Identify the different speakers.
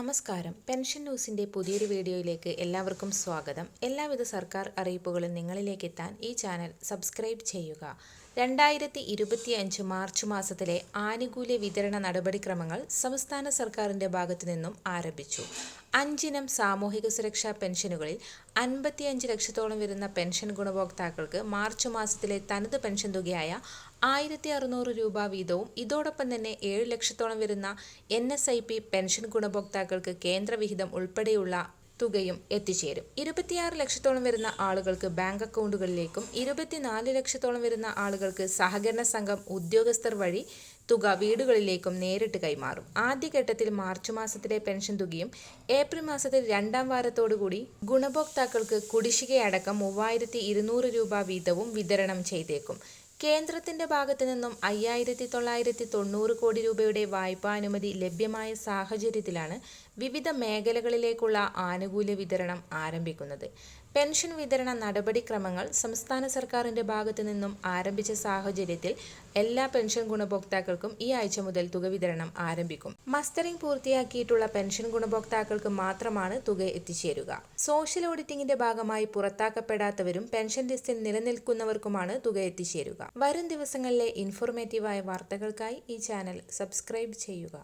Speaker 1: നമസ്കാരം. പെൻഷൻ ന്യൂസിന്റെ പുതിയൊരു വീഡിയോയിലേക്ക് എല്ലാവർക്കും സ്വാഗതം. എല്ലാവിധ സർക്കാർ അറിയിപ്പുകളും നിങ്ങളിലേക്ക് എത്താൻ ഈ ചാനൽ സബ്സ്ക്രൈബ് ചെയ്യുക. രണ്ടായിരത്തി ഇരുപത്തിയഞ്ച് മാർച്ച് മാസത്തിലെ ആനുകൂല്യ വിതരണ നടപടിക്രമങ്ങൾ സംസ്ഥാന സർക്കാരിന്റെ ഭാഗത്തു നിന്നും ആരംഭിച്ചു. അഞ്ചിനം സാമൂഹിക സുരക്ഷാ പെൻഷനുകളിൽ അൻപത്തിയഞ്ച് ലക്ഷത്തോളം വരുന്ന പെൻഷൻ ഗുണഭോക്താക്കൾക്ക് മാർച്ച് മാസത്തിലെ തനത് പെൻഷൻ തുകയായ ആയിരത്തി അറുന്നൂറ് രൂപ വീതവും ഇതോടൊപ്പം തന്നെ ഏഴ് ലക്ഷത്തോളം വരുന്ന N S I P pension ഗുണഭോക്താക്കൾക്ക് കേന്ദ്രവിഹിതം ഉൾപ്പെടെയുള്ള തുകയും എത്തിച്ചേരും. ഇരുപത്തിയാറ് ലക്ഷത്തോളം വരുന്ന ആളുകൾക്ക് ബാങ്ക് അക്കൗണ്ടുകളിലേക്കും ഇരുപത്തിനാല് ലക്ഷത്തോളം വരുന്ന ആളുകൾക്ക് സഹകരണ സംഘം ഉദ്യോഗസ്ഥർ വഴി തുക വീടുകളിലേക്കും നേരിട്ട് കൈമാറും. ആദ്യഘട്ടത്തിൽ മാർച്ച് മാസത്തിലെ പെൻഷൻ തുകയും ഏപ്രിൽ മാസത്തിൽ രണ്ടാം വാരത്തോടുകൂടി ഗുണഭോക്താക്കൾക്ക് കുടിശ്ശികയടക്കം മൂവായിരത്തി ഇരുന്നൂറ് രൂപ വീതവും വിതരണം ചെയ്തേക്കും. കേന്ദ്രത്തിന്റെ ഭാഗത്തു നിന്നും അയ്യായിരത്തി തൊള്ളായിരത്തി തൊണ്ണൂറ് കോടി രൂപയുടെ വായ്പാനുമതി ലഭ്യമായ സാഹചര്യത്തിലാണ് വിവിധ മേഖലകളിലേക്കുള്ള ആനുകൂല്യ വിതരണം ആരംഭിക്കുന്നത്. പെൻഷൻ വിതരണ നടപടിക്രമങ്ങൾ സംസ്ഥാന സർക്കാരിന്റെ ഭാഗത്തു നിന്നും ആരംഭിച്ച സാഹചര്യത്തിൽ എല്ലാ പെൻഷൻ ഗുണഭോക്താക്കൾക്കും ഈ ആഴ്ച മുതൽ തുക വിതരണം ആരംഭിക്കും. മസ്റ്ററിംഗ് പൂർത്തിയാക്കിയിട്ടുള്ള പെൻഷൻ ഗുണഭോക്താക്കൾക്ക് മാത്രമാണ് തുക എത്തിച്ചേരുക. സോഷ്യൽ ഓഡിറ്റിംഗിന്റെ ഭാഗമായി പുറത്താക്കപ്പെടാത്തവരും പെൻഷൻ ലിസ്റ്റിൽ നിലനിൽക്കുന്നവർക്കുമാണ് തുക എത്തിച്ചേരുക. വരും ദിവസങ്ങളിലെ ഇൻഫോർമേറ്റീവായ വാർത്തകൾക്കായി ഈ ചാനൽ സബ്സ്ക്രൈബ് ചെയ്യുക.